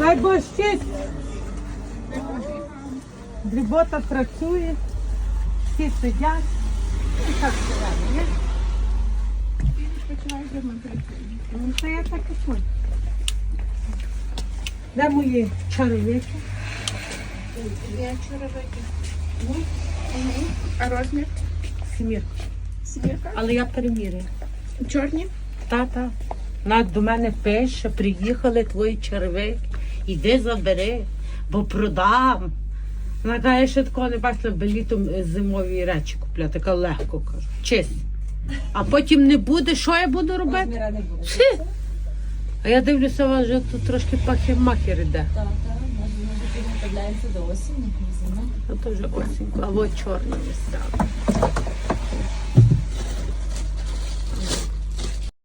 Дай Бог щастя. Дрібота працює, всі сидять. І так живемо, ні? Ну, це я так і хочу. Де мої чаровики? Я черевики. А розмір? Сімірка. Сірка? Але я переміряю. Чорні? Тата, Над до мене пише, приїхали твої червики, іди забери, бо продам. Вона каже, я ще такого не бачила, би літом е, зимові речі купляти, така легко кажу. Честь. А потім не буде, що я буду робити? Хі. А я дивлюся, у вас вже тут трошки пахер-махер іде. Так, так, може, може, підготовляємося до осені, зима. А то вже осінько, а от чорна висяла.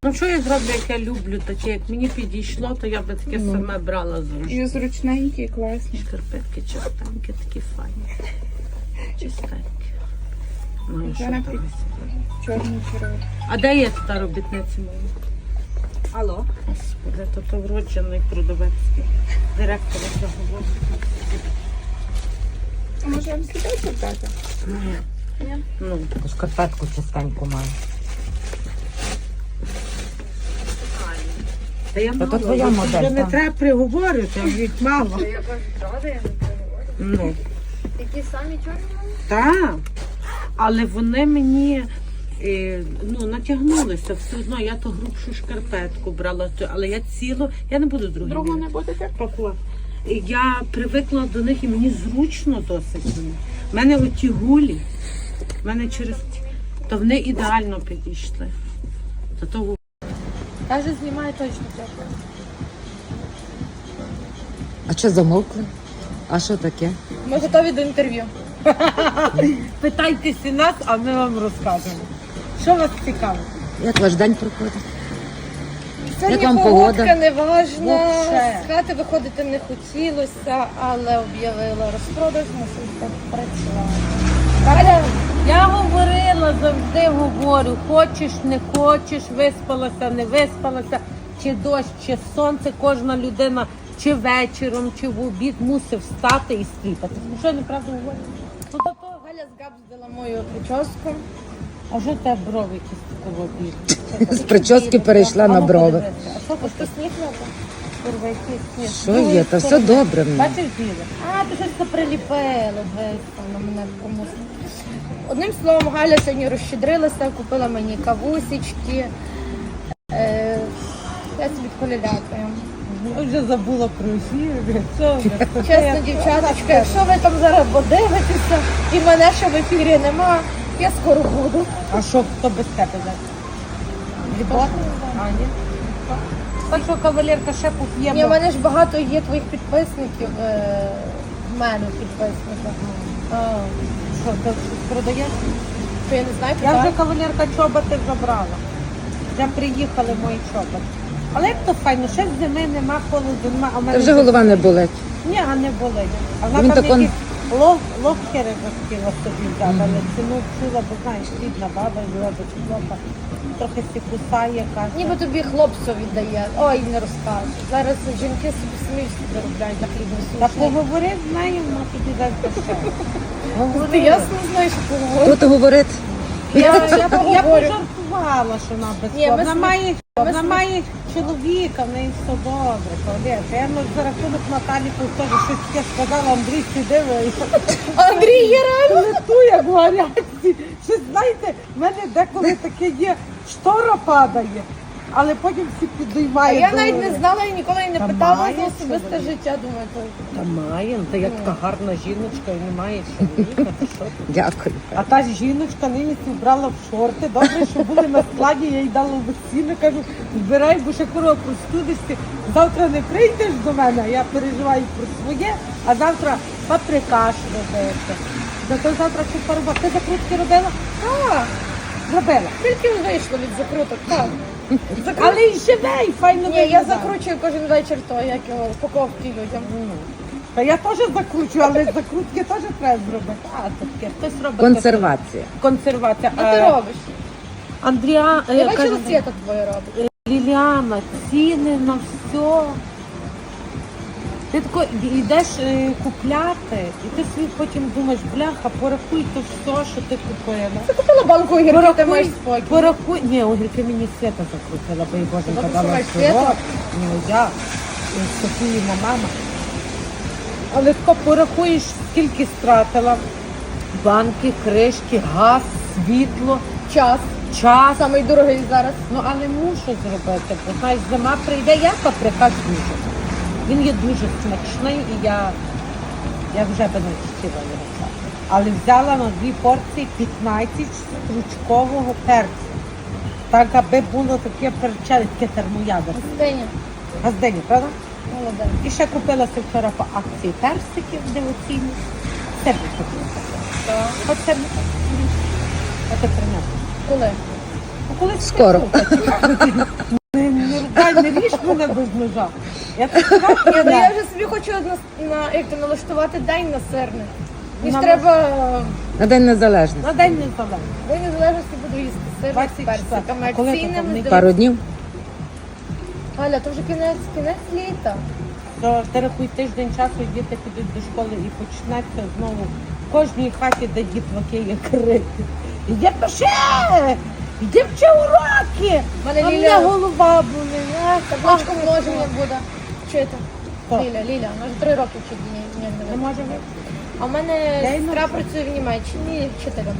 Ну що я зроблю, як я люблю таке, як мені підійшло, то я би таке саме брала зручно. І зручненькі, класні. Шкарпетки чистенькі, такі файні. Чистенькі. Ну і що Зараз. Чорні. А де є та робітниця моя? Алло. Господи, то то вроджений продавецький. Директор цього А може вам слідати дати? Ні. Ну, Таку шкарпетку чистеньку маю. Та я Та мало, то твоя вже модель, не так. треба приговорити, а їх мало. Я кажу, правда, я не переговорю. Ну. Такі самі чорні? Так, але вони мені е, ну, натягнулися все одно. Я то грубшу шкарпетку брала, то- але я ціло, я не буду другу. Другу не будете? пакувати. Я привикла до них і мені зручно досить. У мене оті гулі, в мене через то вони ідеально підійшли. До того Каже, знімає точно тепло. А що замовкли? А що таке? Ми готові до інтерв'ю. питайтеся нас, а ми вам розкажемо. Що вас цікавить? Як ваш день проходить? Сьогодні Як вам погодка погода? неважна, Вообще. з хати виходити не хотілося, але об'явила розпродаж, мусив так працювати. Галя, Я говорила, завжди говорю, хочеш, не хочеш, виспалася, не виспалася, чи дощ, чи сонце, кожна людина чи вечором, чи в обід мусив встати і стріпати. Ну що я неправду говорю? Ну то то, Галя згабздила мою прическу. а що те брови якісь такого білі? З прически перейшла на брови. А що це сніг? Що є? Та все добре в мене. Бачиш біле? А, ти щось це приліпило, на мене комусь. Одним словом, Галя сьогодні розщедрилася, купила мені кавусічки. Е, я собі колядякаю. Я вже забула про ефір. Чесно, дівчаточка, якщо ви там зараз подивитеся і мене ще в ефірі нема, я скоро буду. А що, хто без тебе зараз? А, ні? Так що кавалерка ще поп'ємо. Ні, в мене ж багато є твоїх підписників. е, В мене підписників. Що, ти продаєш? Що я не знаю, Я вже кавалерка чоботи забрала. Вже приїхали мої чоботи. Але як то файно, ще з зими нема, холоду нема, а в мене вже голова не болить. Ні, а не болить. А Він вона там тако- якісь лох, лохкери захотіла собі взяти, але ціну чула, бо знаєш, рідна баба, робить хлопа, трохи сі кусає, каже. Ніби тобі хлопцю віддає. Ой, не розкажу. Зараз жінки собі самі заробляють на хлібну Та поговори з нею, вона тобі дасть дешевше. Ти ясно знаєш, що. Хто то говорить? Я, я, я, поговорю. пожартувала, що вона без Ні, ми Вона см- має, ми вона см- має чоловіка, в неї все добре. Кавалерка. Я ну, за рахунок Наталі повторю, щось таке сказала, Андрій сидив і Андрій є реально. лету, як варіації. Щось, знаєте, в мене деколи таке є, штора падає, але потім всі А підіймають. я навіть не знала і ніколи і не Та питала має за особисте чоловік. життя. Думаю, то Та має, ну, та я така гарна жіночка і немає чоловіка. та що ти? Дякую. А та жіночка нині вбрала в шорти. Добре, що були на складі, я їй дала весілля, кажу, збирай, бо ще корова простудишся. Завтра не прийдеш до мене, я переживаю про своє, а завтра паприкаш робити. Зато завтра купа роботи. Ти закрутки робила? так, Зробила. тільки вийшло від закруток. Так. Але і живе, і файно Ні, я виглядає. закручую кожен вечір то, як його упаковки людям. Та я теж закручую, але закрутки теж треба зробити. А, то таке, хтось робить. Консервація. Консервація. А ти Е, робиш? Андріа, е, Я бачила, Свята твоє робить. Ліліана, ціни на все. Ти тако йдеш е, купляти, і ти собі потім думаєш, бляха, порахуй то все, що ти купила. Купила банку огірків, ти маєш спокій. порахуй. Ні, огірки мені свята закрутила, бо дала маєш сироп. Свята? Ну я, і Софіїна мама. Але тако порахуєш, скільки стратила. Банки, кришки, газ, світло, Час. час. Самий дорогий зараз. Ну але мушу зробити, бо знаєш, зима прийде, я паприка дуже. Він є дуже смачний і я, я вже би не хотіла його. Але взяла на дві порції 15 стручкового перцю. Так, аби було таке перчене, таке термоядер. Стиня. Газдені, правда? Молодець. І ще купила вчора по акції персиків дивоційні. Тебе купила. Так. Оце Оце принесла. Коли? Ну, коли Скоро. Не, не ріж мене без ножа. Я так Ні, ну я вже собі хочу на, на як то налаштувати день на сирне. Мені ж На- треба е, На День Незалежності. на день незалежності. День незалежності буду їсти сирне з 24. персиками. То Акційними з Пару днів. Галя, то вже кінець, кінець літа. То ти рахуй тиждень часу, діти підуть до школи і почнеться знову в кожній хаті, де дітваки є крики. Іди пиши! Іди вчи уроки! Мене а Ліля- мене голова болить. а, Табличку а, множення буде вчити. Хто? Ліля, Ліля, вона вже три роки вчить ні, ні, Не не може бути. А в мене сестра працює в Німеччині вчителем.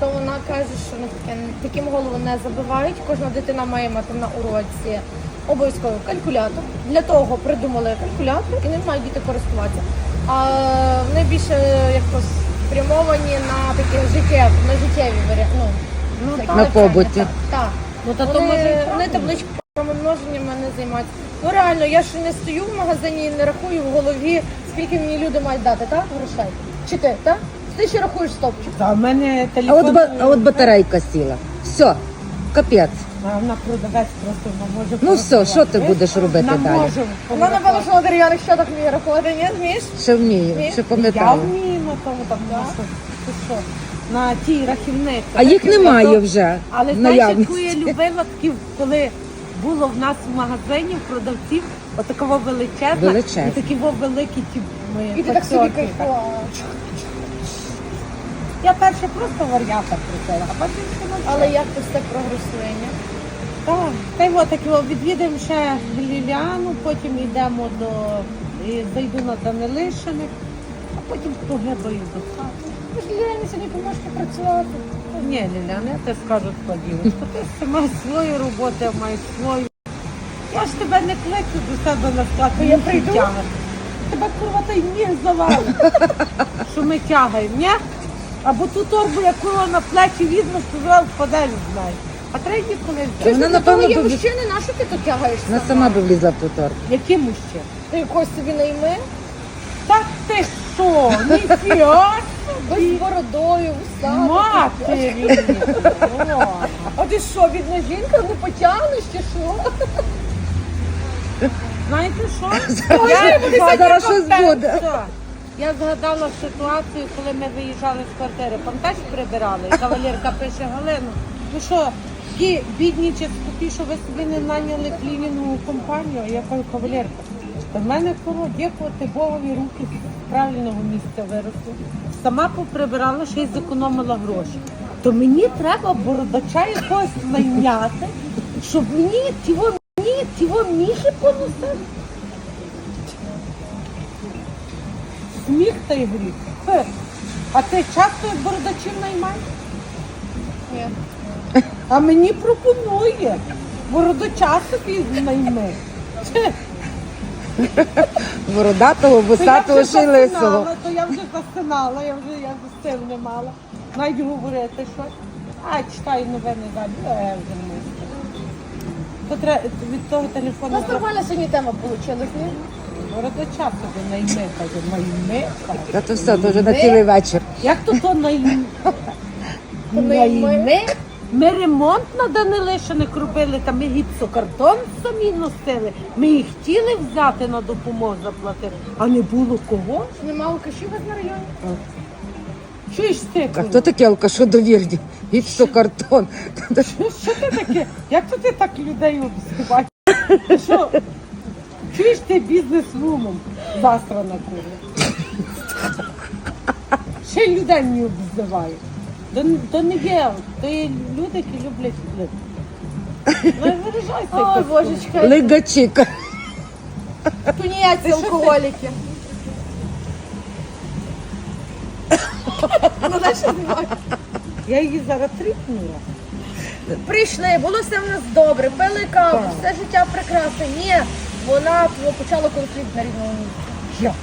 То вона каже, що ну, таке, таким голову не забивають. Кожна дитина має мати на уроці обов'язково калькулятор. Для того придумали калькулятор і ним мають діти користуватися. А вони більше як то спрямовані на такі життєві, на життєві варіанти. Ну, Ну, так. На побуті. Так. так. Ну, та то може вони правильно. табличками множеннями не займаються. Ну реально, я ж не стою в магазині і не рахую в голові, скільки мені люди мають дати, так? Грошей. Чи ти, так? Ти ще рахуєш стопчик. Та в мене А телефон. от, ба- а от батарейка сіла. Все, капець. А вона продавець просто вона може. Ну все, що ти будеш робити далі? може Вона напевно, що на дерев'яних щотах вміє рахувати, ні? Змієш? Ще вмію, Ні. ще Я пам'ятаю. вмію на тому там на ти що, на тій рахівниці. А їх немає вже Але знаєш, яку я любила коли було в нас в магазині в продавців отакого величезна Величезна. і такі во великі ті ми І ти так собі кайфувала. Я перше просто варіатор просила, а потім все навчила. Але як то все прогресує, ні? Так, та й от так його відвідаємо ще Ліліану, потім йдемо до і зайду на Данилишини, а потім погибаю до хати. Ви ж Ліляні сьогодні поможете працювати. Ні, Ліляна, я тебе скажу складівочку. Ти ж маєш свою роботу, я маю свою. Я ж тебе не кличу до себе на склад, я прийду? тягати. Тебе курва той ніг завалить, що ми тягаємо, ні? Або ту торбу, яку на плечі візьмеш, то зразу впадеш з нею. А треба коли Ти взяти. Вона, ж напевно, є мужчини, на що ти тут тягаєш Вона сама? сама би влізла в ту торбу. Які мужчини? Ти якось собі найми, ти що? Ніфіга собі. бородою, вусами. Матері. А ти що, бідна жінка, не потягнеш чи що? Знаєте що? Ой, зараз щось буде. Що? Я згадала ситуацію, коли ми виїжджали з квартири. Пам'ятаєш, прибирали? І Кавалерка пише Галину. Ну що, ті бідні чи скупі, що ви собі не наняли клінінгову компанію? Я кажу, кавалерка. В мене кого дякувати Богові руки з правильного місця виросли. Сама поприбирала, ще й зекономила гроші. То мені треба бородача якогось найняти, щоб мені тіво, мені тіво міхи поносити. Сміх та й гріх. А ти часто бородачів наймаєш? Ні. А мені пропонує. Бородача собі найми. Бородатого, вусатого, вже ще й лисого. То я вже засинала, я вже я сил не мала. Навіть говорити щось. А, читаю новини далі, а я вже не можу. То треба від того У телефону нас треба нормальна сьогодні тема вийшла, ні? бородача собі найми, каже, найми. каже. Та то все, то вже на цілий вечір. Як то то найми? Найми? Ми ремонт на Данилишиних робили, та ми гіпсокартон самі носили. Ми їх хотіли взяти на допомогу заплатити, а не було кого. Нема алкашів у вас на районі? Чуєш ти? А хто таке алкашу довірді? Гіпсокартон. Що ти таке? Як то ти так людей обзиваєш? Що? Чуєш ти бізнес-вумом засрана курва. Ще людей не обзивають. То, то не є, то є люди, які люблять блядь. Не виражайся. Ой, якось. божечка, Лигачика. тунеядці алкоголіки. Ну. Я її зараз тріпнула. Прийшли, було все в нас добре, пили каву, Так. все життя прекрасне. Ні, вона ну, почала конфлікт на рівному місці.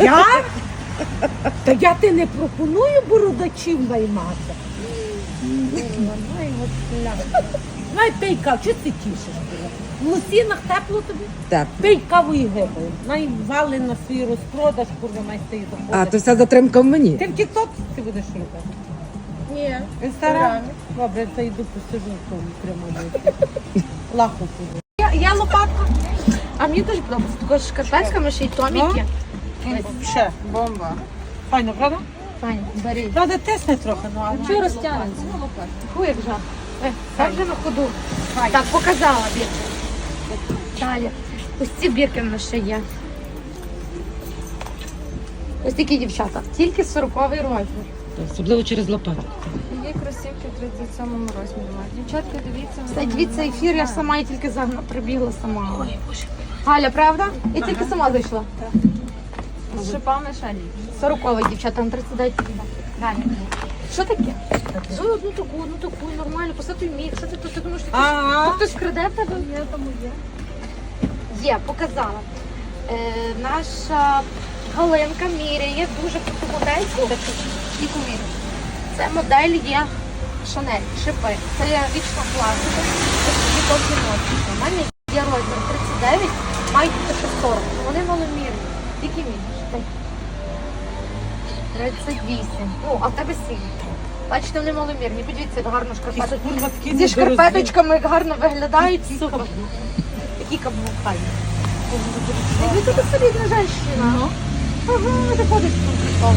Я? Та я ти не пропоную бородачів наймати. Най пий каву, чого ти тішиш? В лосінах тепло тобі? Так. Пий каву і гибай. Най вали на свій розпродаж, курва, най ти і А, то вся затримка в мені. Ти в тік-ток ти будеш робити? Ні. В інстаграмі? Добре, я йду посижу в тому прямому. ефірі. Лаху піду. Я, я лопатка. А мені дуже подобається. Також з шкарпетками ще й томіки. Ще. Бомба. Файно, правда? Файно, бери. Правда, тисне трохи, ну але. Чого розтягнеться? Фу, як жах. Е, Так вже на ходу. Так, показала бірки. Далі. Ось ці бірки в нас ще є. Ось такі дівчата. Тільки 40-й розмір. Особливо через лопату. Є кросівки в 37 розмірі. Дівчатка, дивіться. Все, дивіться ефір, я сама і тільки загна прибігла сама. Ой, Боже. Галя, правда? Я тільки сама зайшла. З шипами шалі. 40 дівчата, на 39 підійде. Галя. Що таке? Зови одну таку, одну таку, нормально, посадуй мій. Що ти тут? Ти думаєш, що хтось краде в тебе? Є, тому є. Є, показала. Е, наша Галинка міряє дуже круту модель. Скільки міряє? Це модель є Шанель, шипи. Це є вічно пластика. Це такі довгі. У мене є розмір 39, мають бути ще 40. Вони маломірні. Які міряєш? 38. Ну, а в тебе 7. Бачите, вони маломірні. Подивіться, як гарно такі Зі шкарпеточками як гарно виглядають. Супер. Які каблукані. Ви тут солідна жінка. Ага, заходить тут.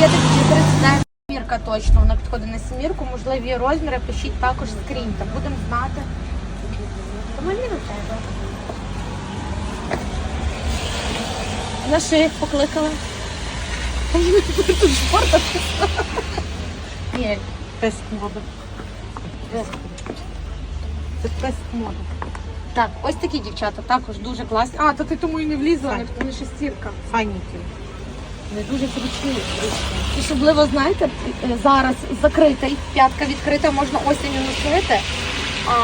Є такі 39 мірка точно, вона підходить на сімірку, можливі розміри, пишіть також скріньте, будемо знати. Тому не треба. На шиях покликали. Тут спорта. Ні, Тест мода. Це тест мода. так, ось такі дівчата також дуже класні. А, то ти тому і не влізла, не шестірка. Файніки. Не дуже зручні. Особливо, знаєте, е, зараз закритий, п'ятка відкрита, можна осінню носити. А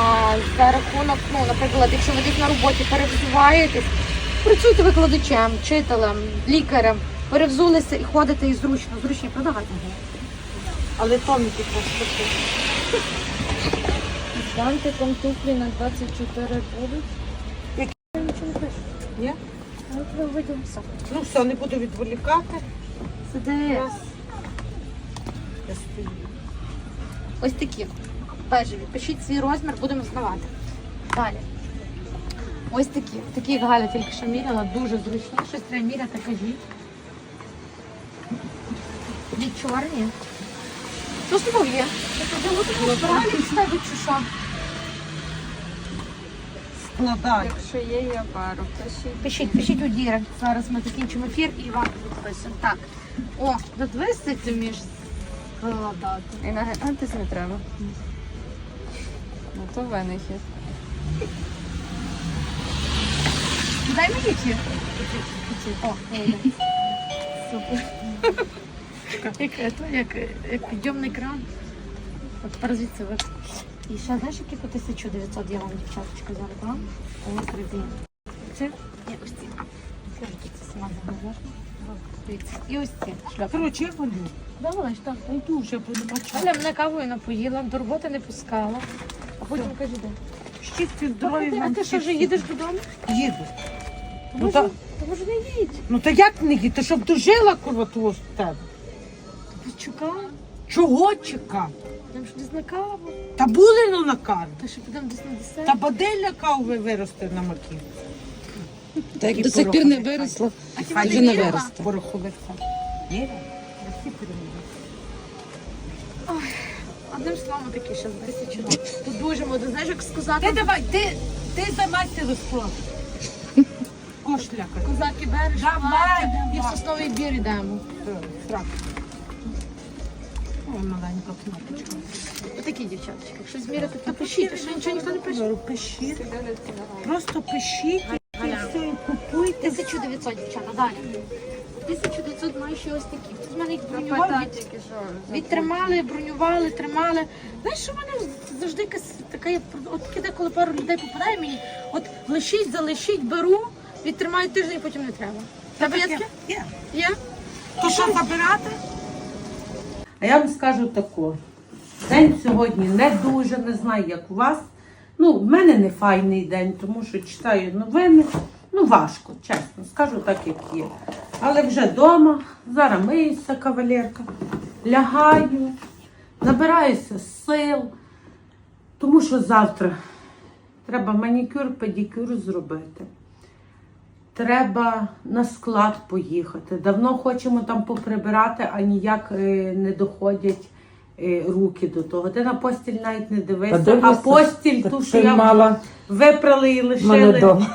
за рахунок, ну, наприклад, якщо ви десь на роботі перевзуваєтесь, працюєте викладачем, вчителем, лікарем, перевзулися і ходите і зручно, зручні продавати. Але томіки просто. Бантиком туфлі на 24 будуть. Нічого не пишу. Ні? Я тебе виділася. Ну все, не буду відволікати. Сиди. Раз. Я стою. Ось такі. Бежеві. Пишіть свій розмір, будемо знавати. Далі. Ось такі. Такі, як Галя тільки що міряла, дуже зручні. Щось треба міряти, кажіть. Дві чорні. Що з тобою є? Чи що? Складай. Якщо є, я пару. Пишіть. Пишіть, пишіть у дірект. Зараз ми закінчимо ефір і вам підписуємо. Так. О, додвести ти вмієш складати. І нагинатись не треба. Ну то винахід. Дай мені ті. О. Супер. Як, это, як, як підйомний кран. От тепер звідси ви. І ще знаєш, які по 1900 я вам дівчаточка взяла, так? Ось резин. Це? Ні, ось ці. Скажи, це сама. Дивіться. І ось ці шляпи. Коротше, я болю. Давай, так. Та йду вже, нема часу. Мене кавою напоїла, до роботи не пускала. А потім каже, де? Щасті, здоров'я. А ти, що, вже їдеш додому? Їду. То Ну, та- то може не їдь. Ну та як не їти? Щоб дожила, курва, того з тебе. Чого чекав? нам ж десь на каву. Та були ну на каві. Та що підемо десь на десерт? Та баделя каву виросте на маків. Та як до сих пір не виросло, А вже не виросте. Пороховиця. Є? Всі перемоги. Одним словом такі ще з тисячі років. Тут дуже моду, знаєш, як сказати. Ти давай, ти Ти займайся розкладом. Кошляка. Козаки береш, Давай, і в сосновий бір йдемо. Ой, маленька кнопочка. Отакі дівчаточки. Якщо зміряти, то пишіть, що нічого ніхто не пише. Пишіть. Просто пишіть і все, і купуйте. 1900, дівчата, далі. 1900 маю ще ось такі. Тут в мене їх бронював, Питання від, відтримали, бронювали, тримали. Знаєш, що в мене завжди якась така, є, от таке деколи пару людей попадає мені, от лишіть, залишіть, беру, відтримаю тиждень, потім не треба. Тебе є? Є. Є? То що забирати? А я вам скажу тако. День сьогодні не дуже, не знаю, як у вас. Ну, в мене не файний день, тому що читаю новини. Ну, важко, чесно, скажу так, як є. Але вже вдома, зараз миюся, кавалерка, лягаю, набираюся сил, тому що завтра треба манікюр, педикюр зробити. Треба на склад поїхати. Давно хочемо там поприбирати, а ніяк е, не доходять е, руки до того. Ти на постіль навіть не дивишся, а дивлюся, постіль ту, що я мала випрали і лишили.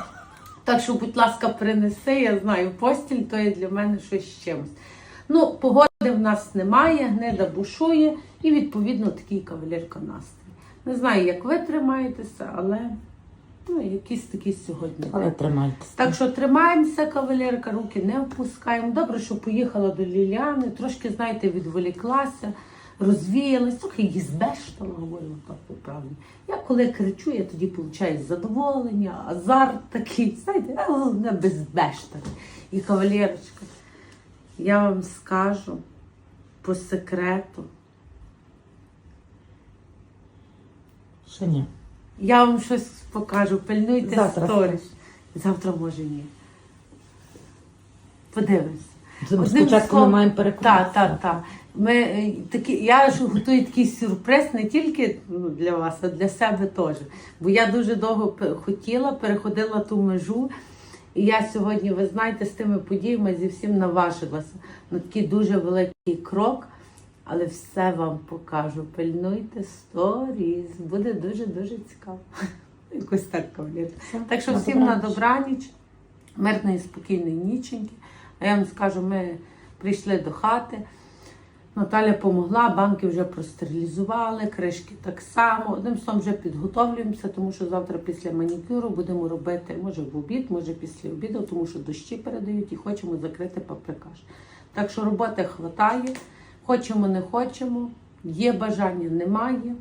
Так що, будь ласка, принеси, я знаю, постіль то є для мене щось з чимось. Ну, погоди в нас немає, гнида бушує, і відповідно такий кавалерка настрій. Не знаю, як ви тримаєтеся, але ну, якийсь такий сьогодні. Але тримайтеся. Так що тримаємося, кавалерка, руки не опускаємо. Добре, що поїхала до Ліліани, трошки, знаєте, відволіклася, розвіялась, трохи її збештала, говорю так по-правді. Я коли кричу, я тоді получаю задоволення, азарт такий, знаєте, головне безбештати. І кавалерочка, я вам скажу по секрету. Ще ні. Я вам щось покажу, пильнуйте Завтра сторіс. Завтра може ні. Подивимось. Спочатку ми маємо переконатися. Так, так, так. Ми, е, такі, я ж готую такий сюрприз не тільки ну, для вас, а для себе теж. Бо я дуже довго хотіла, переходила ту межу. І я сьогодні, ви знаєте, з тими подіями зі всім наважилася на такий дуже великий крок, але все вам покажу. Пильнуйте сторіз. Буде дуже-дуже цікаво. Якось так кавалерка. Так що всім на добраніч. добраніч, мирної, спокійної ніченьки. А я вам скажу, ми прийшли до хати. Наталя помогла, банки вже простерилізували, кришки так само. Одним словом, вже підготовлюємося, тому що завтра після манікюру будемо робити, може в обід, може після обіду, тому що дощі передають і хочемо закрити паприкаш. Так що роботи хватає, хочемо, не хочемо, є бажання, немає.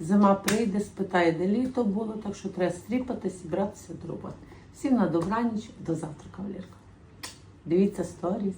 Зима прийде, спитає, де літо було, так що треба стріпатись і братися до роботи. Всім на добраніч, до завтра, кавалерка. Дивіться сторіс.